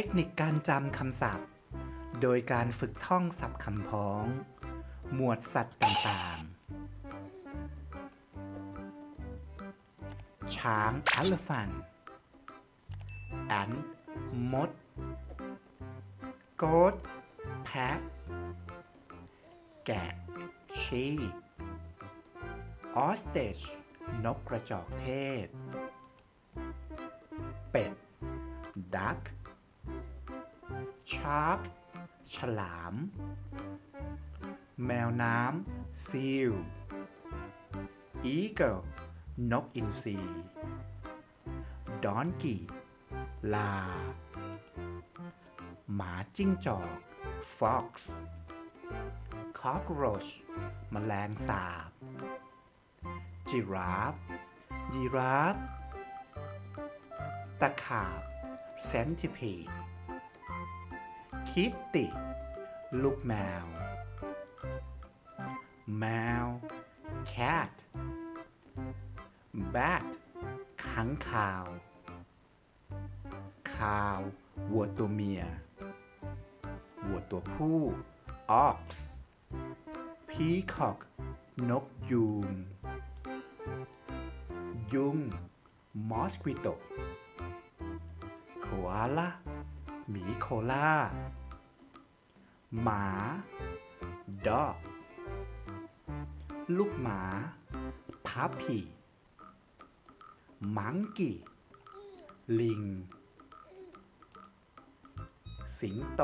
ทคนิคการจำคำศัพท์ โดยการฝึกท่องศัพท์คำพ้อง หมวดสัตว์ต่างๆ ช้าง elephant ant มด goat แพะ แกะ sheep ostrich นกกระจอกเทศาร์กฉลาม แมวน้ำซีลอีเกิลนกอินทรีดอนกี้ลา หมาจิ้งจอกฟ็อกซ์คอร์กโมแมลงสาบ จิราฟ ยีราฟ ตะขาบ centipede คิตติ ลูกแมว แมว cat bat ขังข่าว ข่าววัวตัวเมีย วัวตัวผู้ ox peacock นกยูงยุง mosquito โคอาล่าหมีโคล่า หมา dog ลูกหมา puppy มังกี้ลิง สิงโต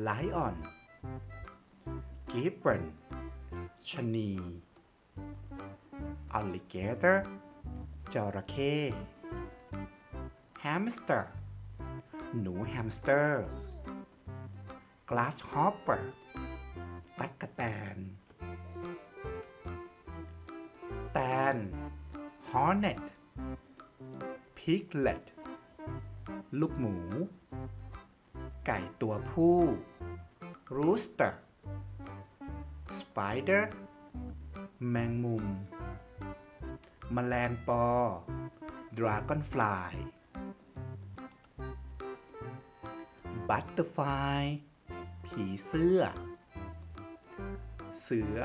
ไลออน กิบเบนชะนี alligator จระเข้แฮมสเตอร์ หนูแฮมสเตอร์ grasshopper ตั๊กแตน แตน hornet piglet ลูกหมู ไก่ตัวผู้ rooster spider แมงมุม แมลงปอ dragonfly butterfly ผีเสื้อ เสือ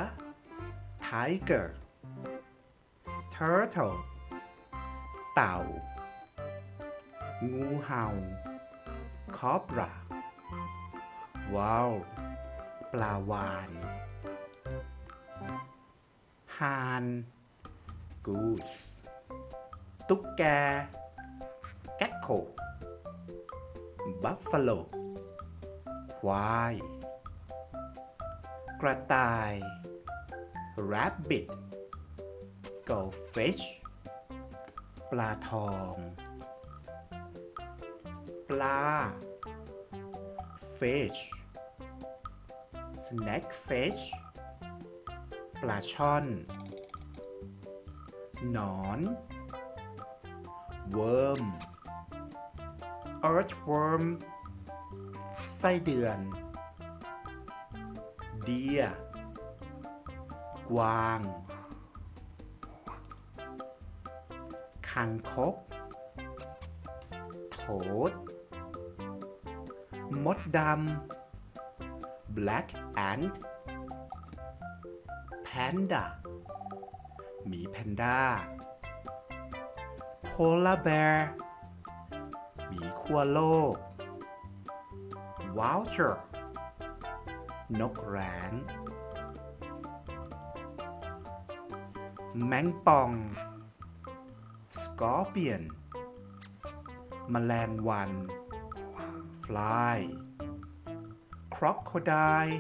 tiger turtle เต่า งูเห่า cobra ว้าว ปลาวานห่าน goose ตุ๊กแก gecko buffalo ควาย กระต่าย rabbit goldfish ปลาทอง ปลา fish snack fish ปลาช่อน หนอน worm earthworm ไส้เดือน เดีย กวางคังคกโถด มดดำ black ant panda หมีแพนด้า polar bear หมีขั้วโลก vulture นกแร้ง แมงป่อง scorpion แมลงวัน fly crocodile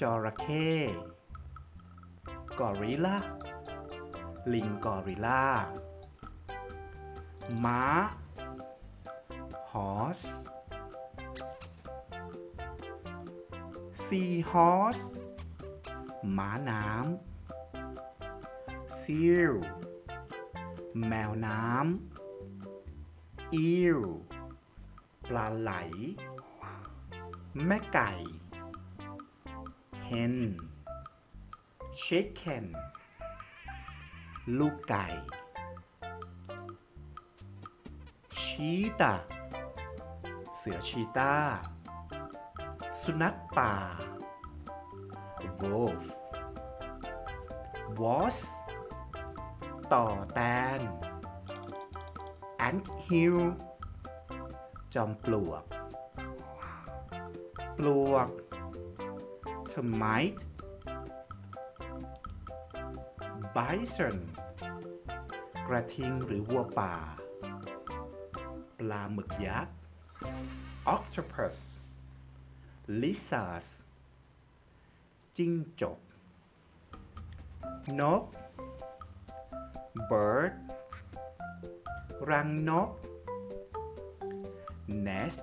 จระเข้กอริลลาลิงกอริลลาม้า horse sea horse ม้าน้ำ seal แมวน้ำ eel ปลาไหล แม่ไก่ hen chicken ลูกไก่ ชีตาเสือชีตา สุนัขป่า wolf was ต่อแตน ant hill จอมปลวก ปลวก termite bison กระทิงหรือวัวป่า ปลาหมึกยักษ์ octopus ลิซาสจิ้งจก นก bird รังนก nest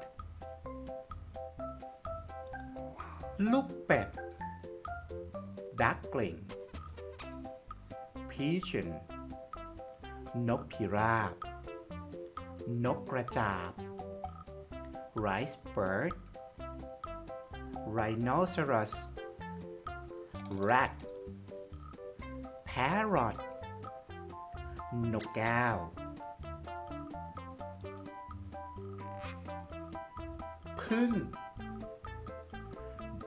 ลูกเป็ด duckling pigeon นกพิราบ นกกระจาบ rice bird rhinoceros rat parrot นกแก้ว พึ่ง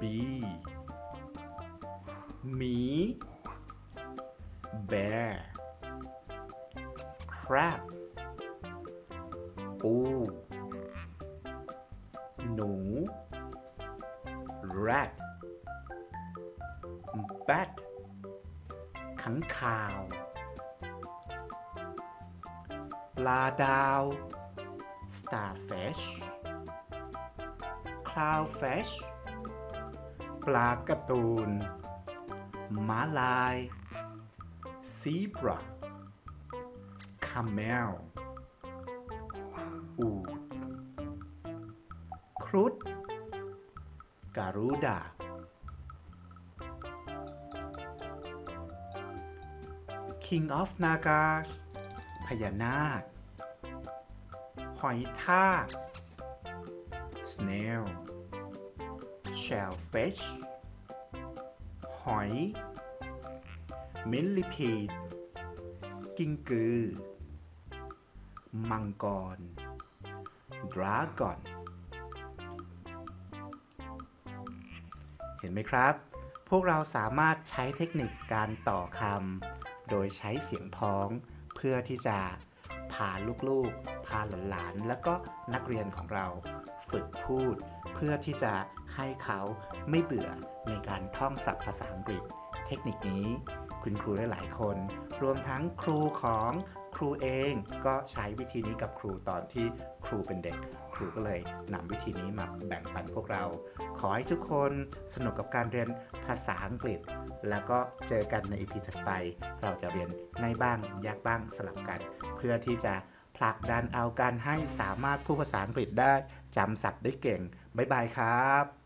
bee หมี bear crab ปู หนู rat bat ขังข่าว ปลาดาว starfish clownfish ปลาการ์ตูนม้าลาย zebra camel อูฐครุฑ Garuda คิงออฟนากาสพญานาค หอยทาก snail shellfish หอย เมลิพีด กิ้งกือ มังกร ดราก่อน เห็นไหมครับ พวกเราสามารถใช้เทคนิคการต่อคำโดยใช้เสียงพ้อง เพื่อที่จะพาลูกๆ พาหลานๆ แล้วก็นักเรียนของเรา ฝึกพูด เพื่อที่จะให้เขาไม่เบื่อในการท่องศัพท์ภาษาอังกฤษ เทคนิคนี้ คุณครูหลายๆคน รวมทั้งครูของครูเองก็ใช้วิธีนี้กับครูตอนที่ รูเป็นเด็ก ครูก็เลยนำวิธีนี้มาแบ่งปันพวกเรา ขอให้ทุกคนสนุกกับการเรียนภาษาอังกฤษ แล้วก็เจอกันในอีพีถัดไป เราจะเรียนง่ายบ้างยากบ้างสลับกัน เพื่อที่จะผลักดันเอาการให้สามารถพูดภาษาอังกฤษได้จำศัพท์ได้เก่งบ๊ายบายครับ